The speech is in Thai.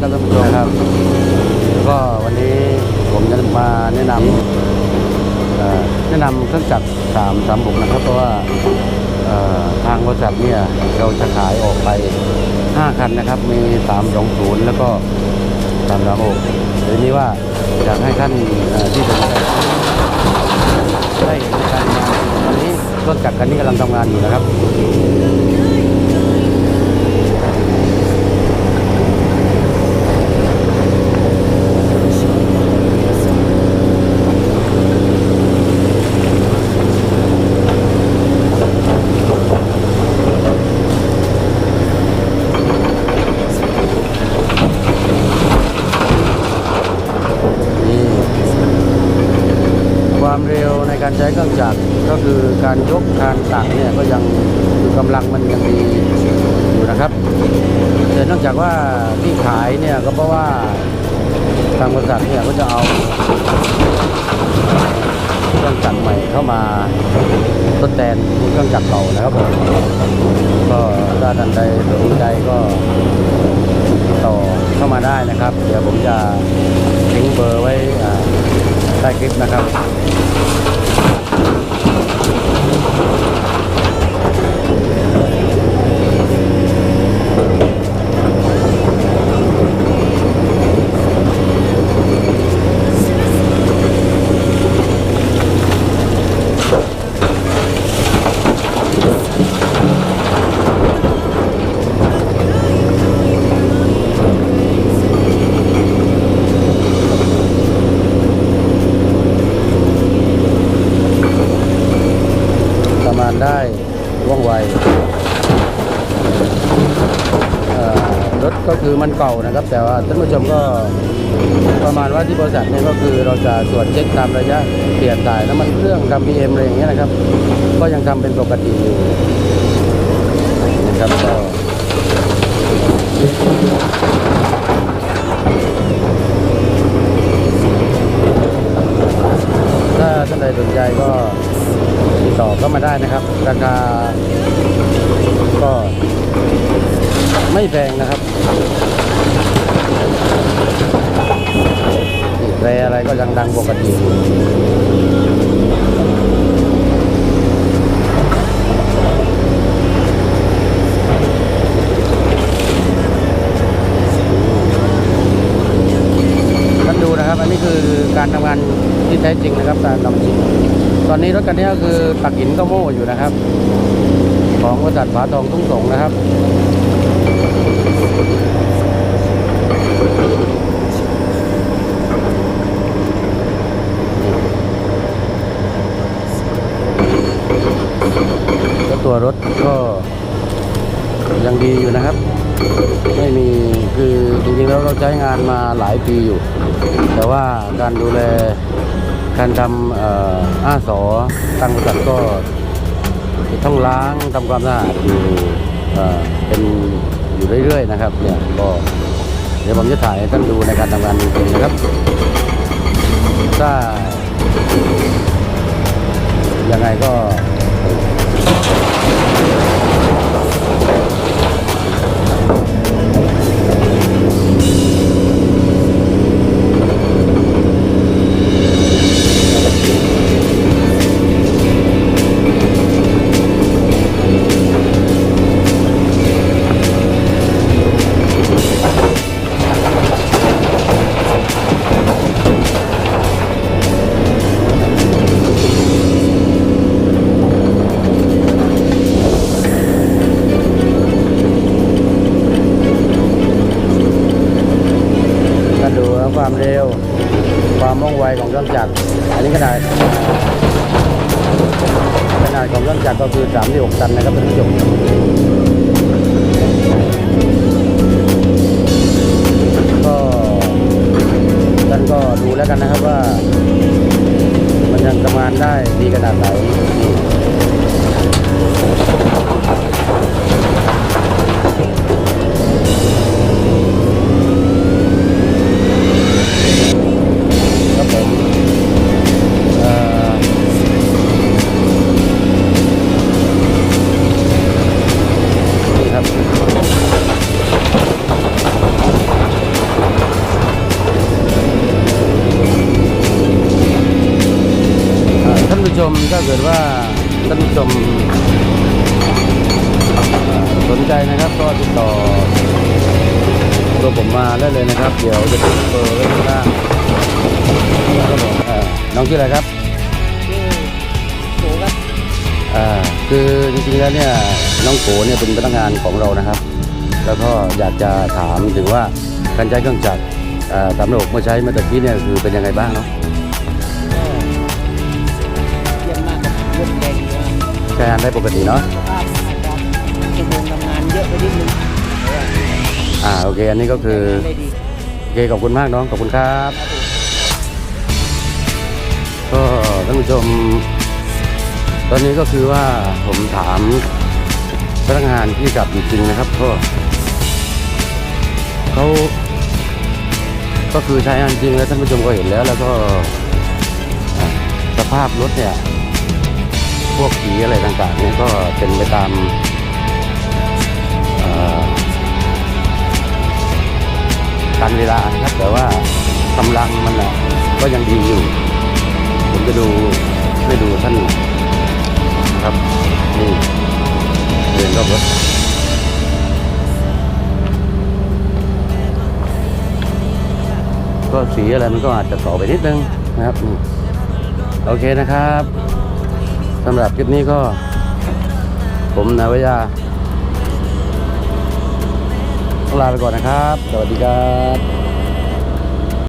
ครับท่านผู้ชมครับก็วันนี้ผมจะมาแนะนำแนะนำเครื่องจักรสามสามบุกนะครับ เพราะว่าทางบริษัทเนี่ยเราจะขายออกไป 5 คันนะครับ มี 320 แล้วก็336ทีนี้ว่าอยากให้ท่านที่สนใจได้เห็นในการมาตอนนี้รถจักรคันนี้กำลังทำงานอยู่นะครับ นี่ ความเร็วในการใช้เครื่องจักรก็คือการยกการตักเนี่ยก็ยังกำลังมันยังมีอยู่นะครับแต่เนื่องจากว่าที่ขายเนี่ยก็เพราะว่าทางบริษัทเนี่ยก็จะเอาเครื่องจักรใหม่เข้ามาทดแทนเครื่องจักรเก่านะครับผมก็ถ้าท่านใดสนใจก็ติดต่อเข้ามาได้นะครับ เดี๋ยวผมจะทิ้งเบอร์ไว้ใต้คลิปนะครับ ประมาณได้ว่องไวเอ่อร ถก็คือมันเก่านะครับ แต่ว่าท่านผู้ชมก็ประมาณว่าที่บริษัทเนี่ยก็คือเราจะตรวจเช็คตามระยะเปลี่ยนถ่ายน้ำมันเครื่องทำ BM อะไรอย่างเงี้ยนะครับ ก็ยังทำเป็นปกติอยู่นะครับก็ถ้าท่านใดสนใจก็ติดต่อเข้ามาได้นะครับ ราคาก็ ไม่แพงนะครับแรอะไรก็ยังดังปกติท่านดูนะครับอันนี้คือการทำงานที่แท้จริงนะครับการทำจริงตอนนี้รถคันนี้ก็คือตักหินก็โม่อยู่นะครับ ของบริษัทฝาทองทุ่งสงนะครับ ตัวรถก็ยังดีอยู่นะครับ ไม่มีคือจริงๆแล้วเราใช้งานมาหลายปีอยู่ แต่ว่าการดูแลการทำอ่ออาสอทางบริษัทก็ต้องล้างทำความสะอาดอยู่อ่อเป็น อยู่เรื่อยๆนะครับเนี่ยก็เดี๋ยวผมจะถ่ายให้ท่านดูในการทำงานจริงๆนะครับ ถ้ายังไงก็ก็ ความเร็ว ความว่องไวของเครื่องจักร อันนี้ขนาดขนาดของเครื่องจักรก็คือ36ตันนะครับท่านผู้ชมก็ท่านก็ดูแล้วกันนะครับว่า มันยังทำงานได้ดีขนาดไหน ผู้ชมอ่าสนใจนะครับก็ติดต่อตัวผมมาได้เลยนะครับ เดี๋ยวจะติดเบอร์ไว้ข้างล่างครับผมอ่าน้องชื่ออะไรครับชื่อโขครับอ่าคือจริงๆแล้วเนี่ยน้องโกเนี่ยเป็นพนักงานของเรานะครับ แล้วก็อยากจะถามถึงว่าการใช้เครื่องจักรอ่าตามระบบเมื่อใช้เมื่อตะกี้เนี่ยคือเป็นยังไงบ้างเนาะ ช้งานได้ปกติเนาะสภาพอาจจะชั่วโมงทำงานเยอะไปนิดนึงแต่ว่าอ่าโอเคอันนี้ก็คือได้ดีโอเคขอบคุณมากน้องขอบคุณครับก็ท่านผู้ชม ตอนนี้ก็คือว่าผมถามพนักงานที่กลับจริงๆนะครับก็เขาก็คือใช้งานจริงแล้วท่านผู้ชมก็เห็นแล้ว แล้วก็อ่าสภาพรถเนี่ยพ วกสีอะไรต่างๆเนี่ยก็เป็นไปตามการเวลานะครับแต่ว่ากำลังมันอะก็ยังดีอยู่ ผมจะดูให้ดูท่านนะครับนี่เดินรอบรถก็สีอะไรมันก็อาจจะต่อไปนิดนึงนะครับ โอเคนะครับ สำหรับคลิปนี้ก็ ผมนาวิยาต้องลาไปก่อนนะครับ สวัสดีครับ